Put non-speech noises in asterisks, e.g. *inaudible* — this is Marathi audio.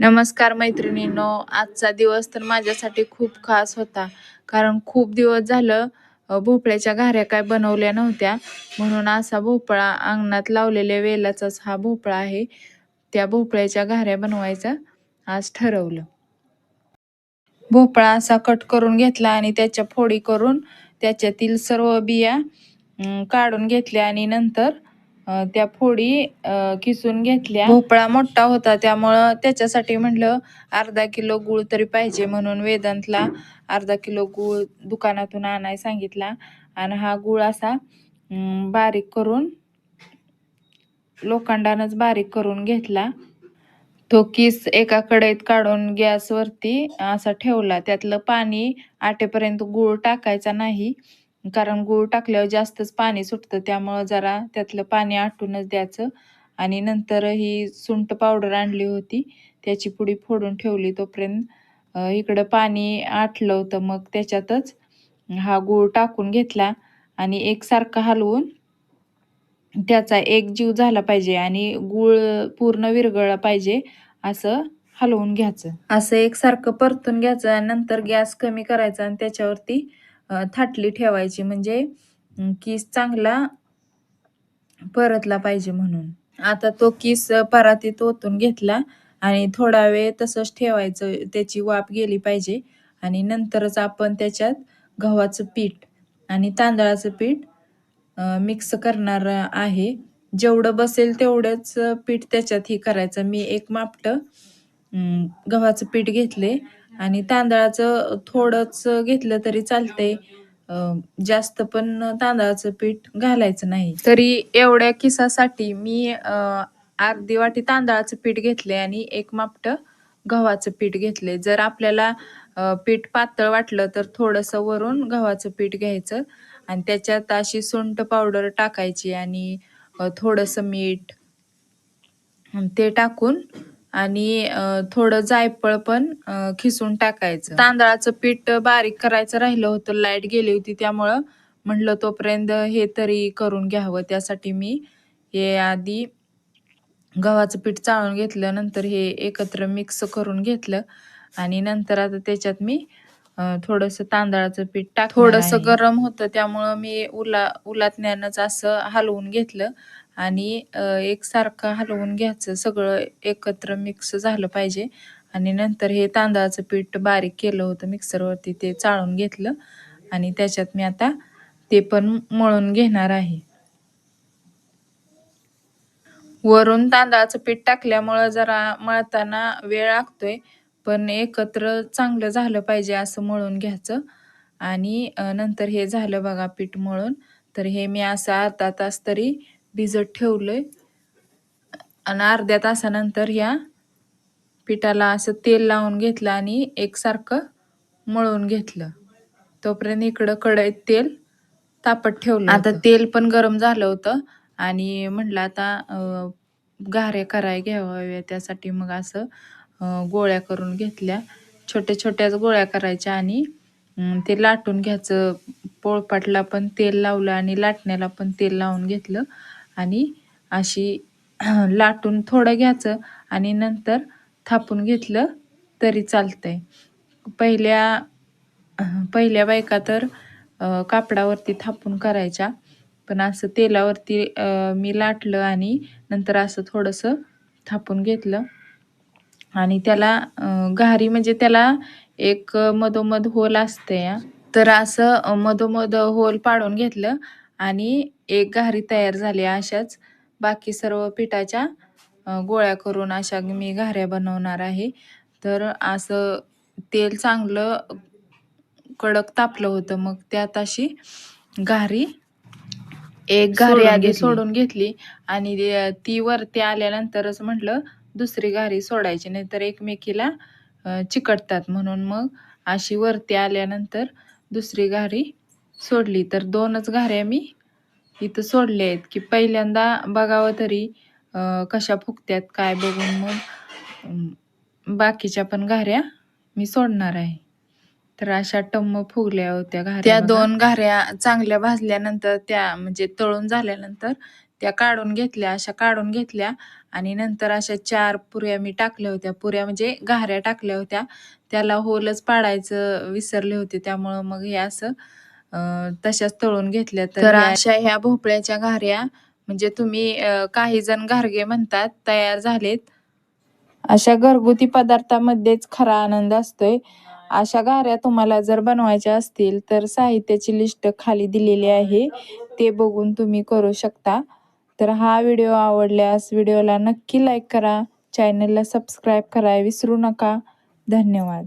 नमस्कार मैत्रिणींनो आजचा दिवस तर माझ्यासाठी खूप खास होता. कारण खूप दिवस झालं भोपळ्याच्या घाऱ्या काय बनवल्या नव्हत्या. म्हणून असा भोपळा अंगणात लावलेल्या वेलाचाच हा भोपळा आहे. त्या भोपळ्याच्या घाऱ्या बनवायचा आज ठरवलं. भोपळा असा कट करून घेतला आणि त्याच्या फोडी करून त्याच्यातील सर्व बिया काढून घेतल्या आणि नंतर त्या फोडी किसून घेतल्या. भोपळा मोठा होता त्यामुळं त्याच्यासाठी म्हटलं अर्धा किलो गूळ तरी पाहिजे म्हणून वेदांतला अर्धा किलो गूळ दुकानातून आणाय सांगितला. आणि हा गूळ असा बारीक करून लोखंडानंच बारीक करून घेतला. तो किस एका कढईत काढून गॅसवरती असा ठेवला. त्यातलं पाणी आटेपर्यंत गूळ टाकायचा नाही. कारण गूळ टाकल्यावर जास्तच पाणी सुटतं त्यामुळं जरा त्यातलं पाणी आटूनच द्यायचं. आणि नंतर ही सुंठ पावडर आणली होती त्याची पुडी फोडून ठेवली तोपर्यंत इकडं पाणी आटलं होतं. मग त्याच्यातच हा गूळ टाकून घेतला आणि एकसारखा हलवून त्याचा एक जीव झाला पाहिजे आणि गूळ पूर्ण विरघळला पाहिजे असं हलवून घ्यायचं. असं एकसारखं परतून घ्यायचं आणि नंतर गॅस कमी करायचा आणि त्याच्यावरती थाटली ठेवायची म्हणजे किस चांगला परतला पाहिजे म्हणून. आता तो किस परातीत ओतून घेतला आणि थोडा वेळ तसंच ठेवायचं त्याची वाफ गेली पाहिजे आणि नंतरच आपण त्याच्यात गव्हाचं पीठ आणि तांदळाचं पीठ मिक्स करणार आहे. जेवढं बसेल तेवढंच पीठ त्याच्यात हे करायचं. मी एक मापटं गव्हाचं पीठ घेतले आणि तांदळाचं थोडंच घेतलं तरी चालतंय. जास्त पण तांदळाचं पीठ घालायचं नाही. तरी एवढ्या किसासाठी मी अर्धी वाटी तांदळाचं पीठ घेतले आणि एक मापटं गव्हाचं पीठ घेतले जर आपल्याला पीठ पातळ वाटलं तर थोडंसं वरून गव्हाचं पीठ घ्यायचं आणि त्याच्यात अशी सुंठ पावडर टाकायची आणि थोडंसं मीठ ते टाकून आणि थोडं जायफळ पण खिसून टाकायचं. तांदळाचं पीठ बारीक करायचं राहिलं होतं लाइट गेली होती त्यामुळं म्हटलं तोपर्यंत हे तरी करून घ्यावं. त्यासाठी मी हे आधी गव्हाचं पीठ चाळून घेतलं नंतर हे एकत्र मिक्स करून घेतलं आणि नंतर आता त्याच्यात मी थोडंसं तांदळाचं पीठ टाक थोडंसं गरम होतं त्यामुळं मी उला उलातण्यानंच असं हलवून घेतलं. आणि अ, एकसारखं हलवून घ्यायचं सगळं एकत्र मिक्स झालं पाहिजे. आणि नंतर हे तांदळाचं पीठ बारीक केलं होतं मिक्सरवरती ते चाळून घेतलं. आणि त्याच्यात मी आता ते पण मळून घेणार आहे. वरून तांदळाचं पीठ टाकल्यामुळं जरा मळताना वेळ लागतोय. पण एकत्र चांगलं झालं पाहिजे असं मळून घ्यायचं. आणि नंतर हे झालं बघा पीठ मळून. तर हे मी असं अर्धा तास तरी भिजत ठेवलंय. आणि अर्ध्या तासानंतर ह्या पिठाला असं तेल लावून घेतलं आणि एकसारखं मळून घेतलं. तोपर्यंत इकडं कढईत तेल तापत ठेवलं आता तेल पण गरम झालं होतं. आणि म्हटलं आता घाऱ्या कराय घ्याव्या त्यासाठी मग असं गोळ्या करून घेतल्या. छोट्या छोट्याच गोळ्या करायच्या आणि ते लाटून घ्यायचं. पोळपाटला पण तेल लावलं आणि लाटण्याला पण तेल लावून घेतलं. आणि अशी *clears throat* लाटून थोडं घ्यायचं आणि नंतर थापून घेतलं तरी चालतंय. पहिल्या पहिल्या बायका तर कापडावरती थापून करायच्या. पण असं तेलावरती मी लाटलं आणि नंतर असं थोडंसं थापून घेतलं. आणि त्याला घारी म्हणजे त्याला एक मधोमध होल असते. या तर असं मधोमध होल पाडून घेतलं आणि एक घारी तयार झाली अशाच. बाकी सर्व पिठाच्या गोळ्या करून अशा मी घाऱ्या बनवणार आहे. तर असं तेल चांगलं कडक तापलं होतं. मग त्यात अशी घारी एक घारी आधी. सोडून घेतली आणि ती वरती आल्यानंतरच म्हटलं दुसरी घारी सोडायची नाहीतर एकमेकीला अ, चिकटतात. म्हणून मग अशी वरती आल्यानंतर दुसरी घारी सोडली. तर दोनच घाऱ्या मी इथं सोडल्या आहेत की पहिल्यांदा बघावं तरी कशा फुगत्यात काय बघून मग बाकीच्या पण घाऱ्या मी सोडणार आहे. तर अशा टम्म फुगल्या होत्या घाऱ्या त्या दोन घाऱ्या चांगल्या भाजल्यानंतर त्या म्हणजे तळून झाल्यानंतर त्या काढून घेतल्या अशा काढून घेतल्या आणि नंतर अशा चार पुऱ्या मी टाकल्या होत्या. पुऱ्या म्हणजे घाऱ्या टाकल्या होत्या. त्याला होलच पाडायचं विसरले होते. त्यामुळं मग हे असं तशाच तळून घेतल्या. तर अशा ह्या भोपळ्याच्या घाऱ्या म्हणजे तुम्ही काही जण घारगे म्हणतात तयार झालेत. अशा घरगुती पदार्थामध्येच खरा आनंद असतोय. अशा घाऱ्या तुम्हाला जर बनवायच्या असतील तर साहित्याची लिस्ट खाली दिलेली आहे. ते बघून तुम्ही करू शकता. तर हा व्हिडिओ आवडल्यास व्हिडिओला नक्की लाईक करा. चॅनलला सबस्क्राईब करा विसरू नका. धन्यवाद.